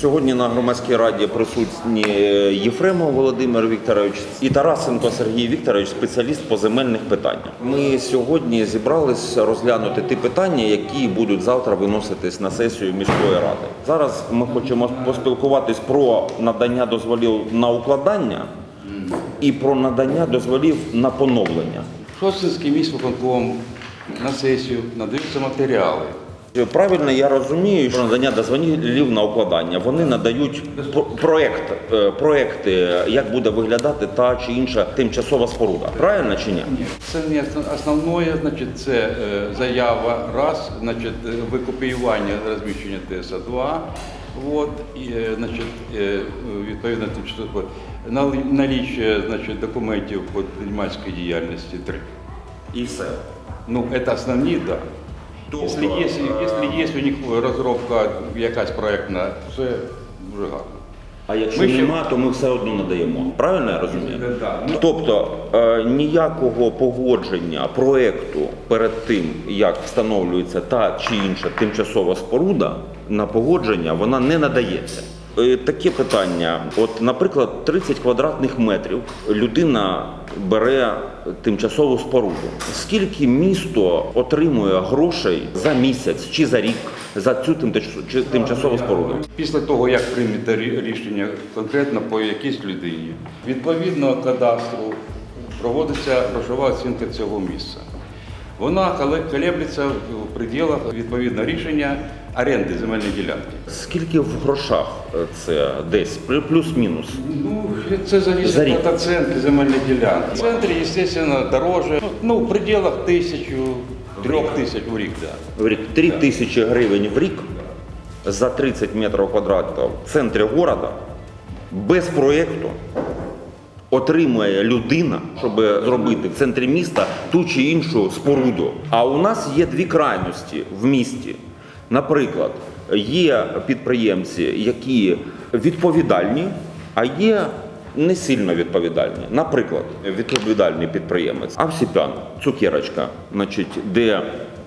Сьогодні на громадській раді присутні Єфремов Володимир Вікторович і Тарасенко Сергій Вікторович, спеціаліст по земельних питаннях. Ми сьогодні зібралися розглянути ті питання, які будуть завтра виноситись на сесію міської ради. Зараз ми хочемо поспілкуватись про надання дозволів на укладання і про надання дозволів на поновлення. Шостинський міськвиконком на сесію надаються матеріали. Правильно я розумію, що надання дозволів на укладання вони надають про- проект, е, проекти, як буде виглядати та чи інша тимчасова споруда. Правильно чи ні? Це не основне, значить, це е, заява раз, значить, е, викопіювання розміщення ТСА 2 от, і, е, значить, е, відповідно тимчасово наліччя, значить, документів по підприємницькій діяльності 3. І все. Ну, це основні, да. Тобто, Якщо є, якщо є у них розробка якась проектна, це дуже гарно. А якщо Ми ще- нема, то ми все одно надаємо. Правильно я розумію? Да, ми... Тобто е, ніякого погодження проекту перед тим, як встановлюється та чи інша тимчасова споруда, на погодження вона не надається. Е, Таке питання: от, наприклад, 30 квадратних метрів людина бере тимчасову споруду. Скільки місто отримує грошей за місяць чи за рік за цю тимчасову- споруду? Після того, як приймете рішення конкретно по якійсь людині, відповідно кадастру проводиться грошова оцінка цього місця. Вона коле- колеблеться в пределах відповідно рішення оренди земельної ділянки. Скільки в грошах е, це десь плюс-мінус? Ну, це За залежить від оцінки земельної ділянки. В центрі, звісно, дороже. Ну, в пределах тисячу, трьох тисяч в рік. Да. В рік 3 тисячі гривень в рік за 30 метрів квадратних в центрі міста без проєкту отримує людина, щоб зробити в центрі міста ту чи іншу споруду. А у нас є дві крайності в місті. Наприклад, є підприємці, які відповідальні, а є не сильно відповідальні. Наприклад, відповідальний підприємець Авсіпян, цукерочка, значить, де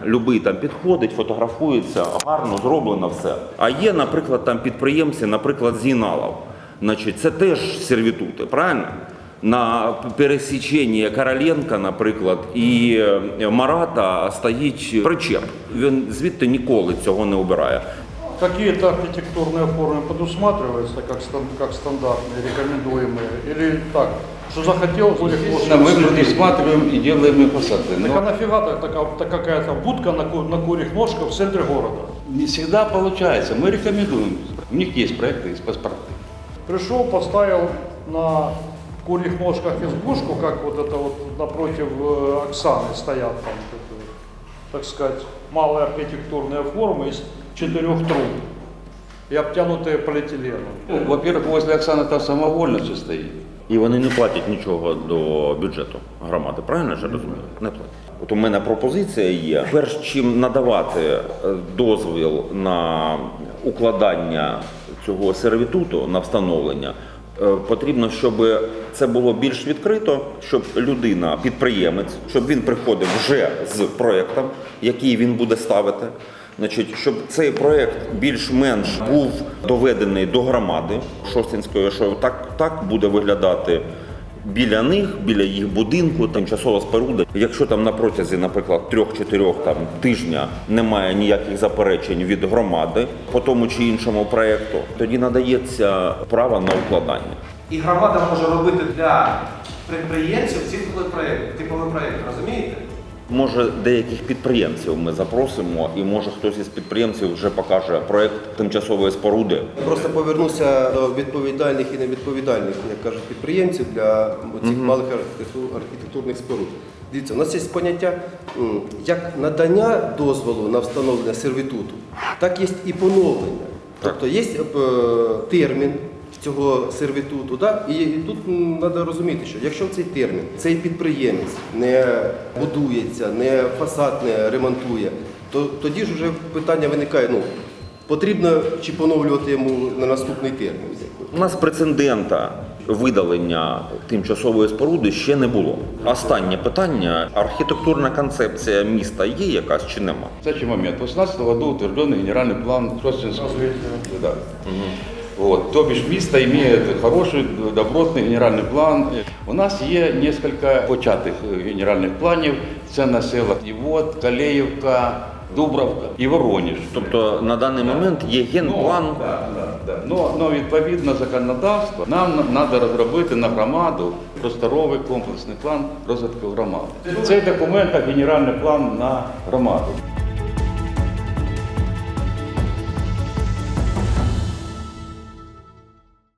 любий там підходить, фотографується, гарно зроблено все. А є, наприклад, там підприємці, наприклад, Зіналов Значить, це теж сервітути, правильно? На пересіченні Короленка, наприклад, і е, Марата стоїть причеп. Він звідти ніколи цього не обирає. Какие-то архитектурные формы предусматриваются как, стан- как стандартные, рекомендуемые? Или так, что захотел, будет Естественно, мы предусматриваем и делаем и фасады. Так а Но нафига так, такая, так какая-то будка на, ку- на курьих ножках в центре города? не всегда получается. Мы рекомендуем. У них есть проекты, есть паспорты. Пришел, поставил на курьих ножках избушку, как вот это вот напротив э, Оксаны стоят там, такие, так сказать, малые архитектурные формы из четырех труб и обтянутые полиэтиленом. Ну, во-первых, возле Оксаны там самовольно все стоит. І вони не платять нічого до бюджету громади. Правильно ж я розумію? Не платять. От у мене пропозиція є. Перш чим надавати е, дозвіл на укладання цього сервітуту на встановлення, е, потрібно, щоб це було більш відкрито, щоб людина, підприємець, щоб він приходив вже з проєктом, який він буде ставити. Значить, щоб цей проєкт більш-менш був доведений до громади Шостинської, що так, так буде виглядати біля них, біля їх будинку, тимчасова споруда. Якщо там на протязі, наприклад, трьох-чотирьох там тижня немає ніяких заперечень від громади по тому чи іншому проєкту, тоді надається право на укладання. І громада може робити для підприємців ці проєкти, типовий проєкт, розумієте? Може, деяких підприємців ми запросимо, і може хтось із підприємців вже покаже проєкт тимчасової споруди. Просто повернуся до відповідальних і невідповідальних, як кажуть, підприємців для цих малих архітектурних споруд. Дивіться, у нас є поняття як надання дозволу на встановлення сервітуту, так є і поновлення. Тобто є е, термін цього сервітуту, да? і тут треба розуміти, що якщо в цей термін цей підприємець не будується, не фасад не ремонтує, то тоді ж вже питання виникає. Ну, Потрібно чи поновлювати йому на наступний термін? У нас прецедента видалення тимчасової споруди ще не було. Останнє питання: архітектурна концепція міста є якась чи нема? В следующий момент. В 2018 году утвержденный генеральный план Шостинского. Да. Вот. То бишь місто має хороший, добротний генеральний план. У нас є кілька початих е, генеральних планів. Це на селах Івот, Калеївка, Дубравка і Вороніж. Тобто на даний момент є генплан. Ну, да, да, да. Ну, ну, відповідно законодавства, нам треба розробити на громаду просторовий комплексний план розвитку громади. Цей документ – генеральний план на громаду.